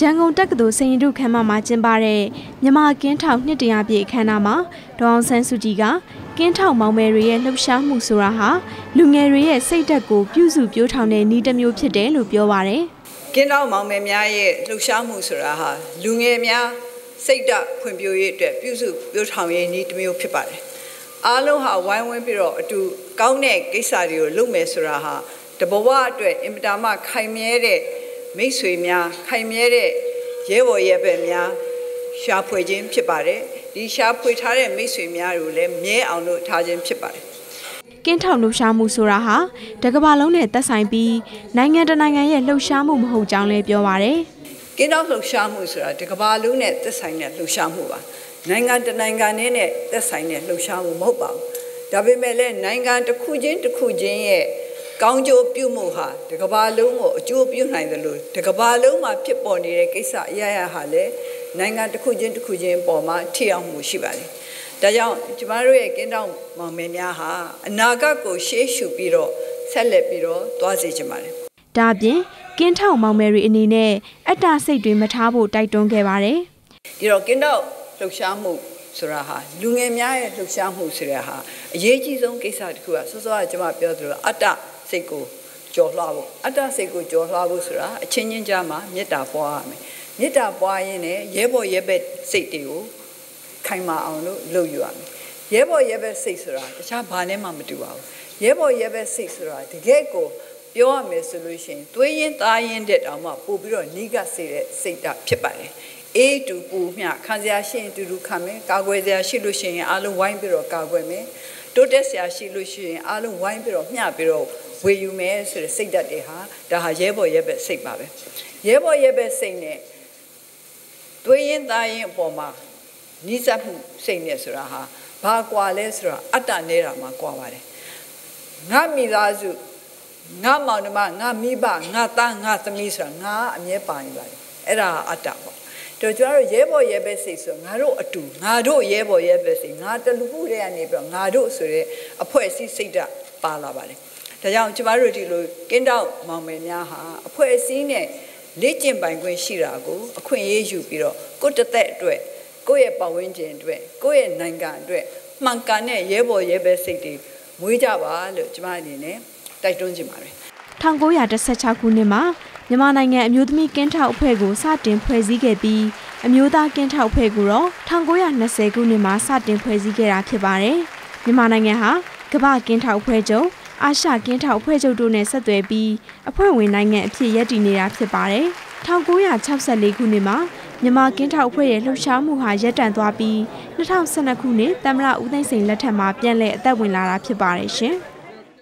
ရန်ကုန်တက္ကသိုလ်စင်ရင်တို့ခမ်းမမှာကျင်းပတဲ့မြမကင်းထောင်နှစ်တရာပြည့်အခမ်းအနားမှာဒေါအောင်ဆန်းစုကြည်ကကင်းထောင်မောင်မယ်တွေရဲ့လှုပ်ရှားမှုဆိုတာဟာလူငယ်တွေရဲ့စိတ်ဓာတ်ကိုပြုစုပြောင်းထောင်တဲ့နည်းတစ်မျိုးဖြစ်တယ်လို့ပြောပါတယ်။ကင်းထောင်မောင်မယ်များရဲ့လှုပ်ရှားမှုဆိုတာဟာလူငယ်များစိတ်ဓာတ်ဖွံ့ဖြိုးရေးအတွက်ပြုစုပြောင်းထောင်ရေးနည်းတစ်မျိုးဖြစ်ပါတယ်။အားလုံးဟာဝိုင်းဝန်းပြီးတော့အတူကောင်းတဲ့ကိစ္စတွေကိုလုပ်မယ်ဆိုတာဟာတဘဝအတွက်အင်မတာမှခိုင်မြဲတဲ့ မိတ်ဆွေများခိုင်မြဲတဲ့ရဲဘော်ရဲဘက်များရှာဖွေခြင်းဖြစ်ပါတယ်ဒီရှာဖွေထားတဲ့မိတ်ဆွေများကိုလည်းမြဲအောင်လို့ထားခြင်းဖြစ်ပါတယ်ကင်းထောက်လှုပ်ရှားမှုဆိုတာဟာတကဘာလုံးနဲ့သက်ဆိုင်ပြီးနိုင်ငံတနိုင်ငံရဲ့လှုပ်ရှားမှုမဟုတ်ကြောင်းလည်းပြောပါရယ်ကင်းထောက်လှုပ်ရှားမှုဆိုတာတကဘာလုံးနဲ့သက်ဆိုင်တဲ့လှုပ်ရှားမှုပါနိုင်ငံတနိုင်ငံနဲ့သက်ဆိုင်တဲ့လှုပ်ရှားမှုမဟုတ်ပါဘူးဒါပေမဲ့လည်းနိုင်ငံတစ်ခုချင်းတစ်ခုချင်းရဲ့ ကောင်းကျိုးပြုမှုဟာတကဘာလုံးကိုအကျိုးပြုနိုင်တယ်လို့တကဘာလုံးမှာဖြစ်ပေါ်နေတဲ့ကိစ္စအရာရာဟာလည်းနိုင်ငံတစ်ခုချင်းတစ်ခုချင်းပေါ်မှာထိအောင်မှုရှိပါတယ်။ဒါကြောင့်ကျမတို့ရဲ့ကင်းတောင်းမောင်မယ်များဟာအနာဂတ်ကိုရှေးရှုပြီးတော့ဆက်လက်ပြီးတော့သွားစေချင်ပါတယ်။ဒါပြင်ကင်းထောင်မောင်မယ်တွေအနေနဲ့အတ္တစိတ်တွေမထားဖို့တိုက်တွန်းခဲ့ပါတယ်။ဒီတော့ကင်းတောင်လှုပ်ရှားမှုဆိုတာဟာလူငယ်များရဲ့လှုပ်ရှားမှုဆိုတဲ့ဟာအရေးကြီးဆုံးကိစ္စတစ်ခုကစောစောကကျွန်မပြောသလိုအတ္တ စိတ်ကိုကြော်လွှားဖို့အတ္တစိတ်ကိုကြော်လွှားဖို့ဆိုတာအချင်းချင်းကြားမှာမေတ္တာပွားရမယ်မေတ္တာပွားရင်းနဲ့ရဲဘော်ရဲဘက်စိတ်တွေကိုခိုင်မာအောင်လို့လုပ်ယူရမယ်ရဲဘော်ရဲဘက်စိတ်ဆိုတာတခြားဘာနဲ့မှမတူပါဘူးရဲဘော်ရဲဘက်စိတ်ဆိုတာတကယ်ကိုပြောရမယ်ဆိုလို့ရှိရင်သွေးရင်သားရင်တဲ့တောင်မှပို့ပြီးတော့နီးကပ်စေတဲ့စိတ်ဓာတ်ဖြစ်ပါတယ်အေးတူပူမျှခံစရာရှိရင်တူတူခံမယ်ကာကွယ်စရာရှိလို့ရှိရင်အားလုံးဝိုင်းပြီးတော့ကာကွယ်မယ်တိုးတက်စရာရှိလို့ရှိရင်အားလုံးဝိုင်းပြီးတော့မျှပြီးတော့ ဝေယူမယ်ဆိုတဲ့စိတ်ဓာတ်တွေဟာဒါဟာရဲဘော်ရဲဘက်စိတ်ပါပဲရဲဘော်ရဲဘက်စိတ်နဲ့သွေးရင်သားရင်အပေါ်မှာနိစ္စမှုစိတ်နဲ့ဆိုတာဟာဘာကွာလဲဆိုတော့အတ္တနေတာမှာကွာပါတယ်ငါမိသားစုငါမောင်နှမငါမိဘငါသားငါသမီးဆိုတာငါအမြဲပါနေပါတယ်အဲ့ဒါအတ္တပေါ့တော့ကျွန်တော်တို့ရဲဘော်ရဲဘက်စိတ်ဆိုငါတို့အတူငါတို့ရဲဘော်ရဲဘက်စိတ်ငါတလူခုတည်းကနေပြီးတော့ငါတို့ဆိုတဲ့အဖွဲ့အစည်းစိတ်ဓာတ်ပါလာပါတယ် ဒါကြောင့်ကျမတို့ဒီလိုကင်းတောက်မောင်မယ်များဟာအဖွဲ့အစည်းနဲ့လေ့ကျင့်ပိုင်ခွင့်ရှိတာကိုအခွင့်အရေးယူပြီးတော့ကိုယ့်တသက်အတွက်ကိုယ့်ရဲ့ပတ်ဝန်းကျင်အတွက်ကိုယ့်ရဲ့နိုင်ငံအတွက်မှန်ကန်တဲ့ရဲဘော်ရဲဘဲစိတ်တွေမွေးကြပါလို့ကျမအနေနဲ့တိုက်တွန်းချင်ပါတယ်1916ခုနှစ်မှာမြန်မာနိုင်ငံအမျိုးသမီးကင်းထောက်အဖွဲ့ကိုစတင်ဖွဲ့စည်းခဲ့ပြီးအမျိုးသားကင်းထောက်အဖွဲ့ကိုတော့1920ခုနှစ်မှာစတင်ဖွဲ့စည်းခဲ့တာဖြစ်ပါတယ်။မြန်မာနိုင်ငံဟာကမ္ဘာကင်းထောက်အဖွဲ့ချုပ် အာရှကင်းထောက်အဖွဲ့ချုပ်တို့နဲ့ဆက်သွယ်ပြီးအဖွဲ့ဝင်နိုင်ငံအဖြစ်ရည်တည်နေတာဖြစ်ပါတယ်။1964ခုနှစ်မှာမြန်မာကင်းထောက်အဖွဲ့ရဲ့လှုပ်ရှားမှုဟာရပ်တန့်သွားပြီး2012ခုနှစ်တမရဦးသိန်းစိန်လက်ထက်မှာပြန်လည်အသက်ဝင်လာတာဖြစ်ပါတယ်ရှင်။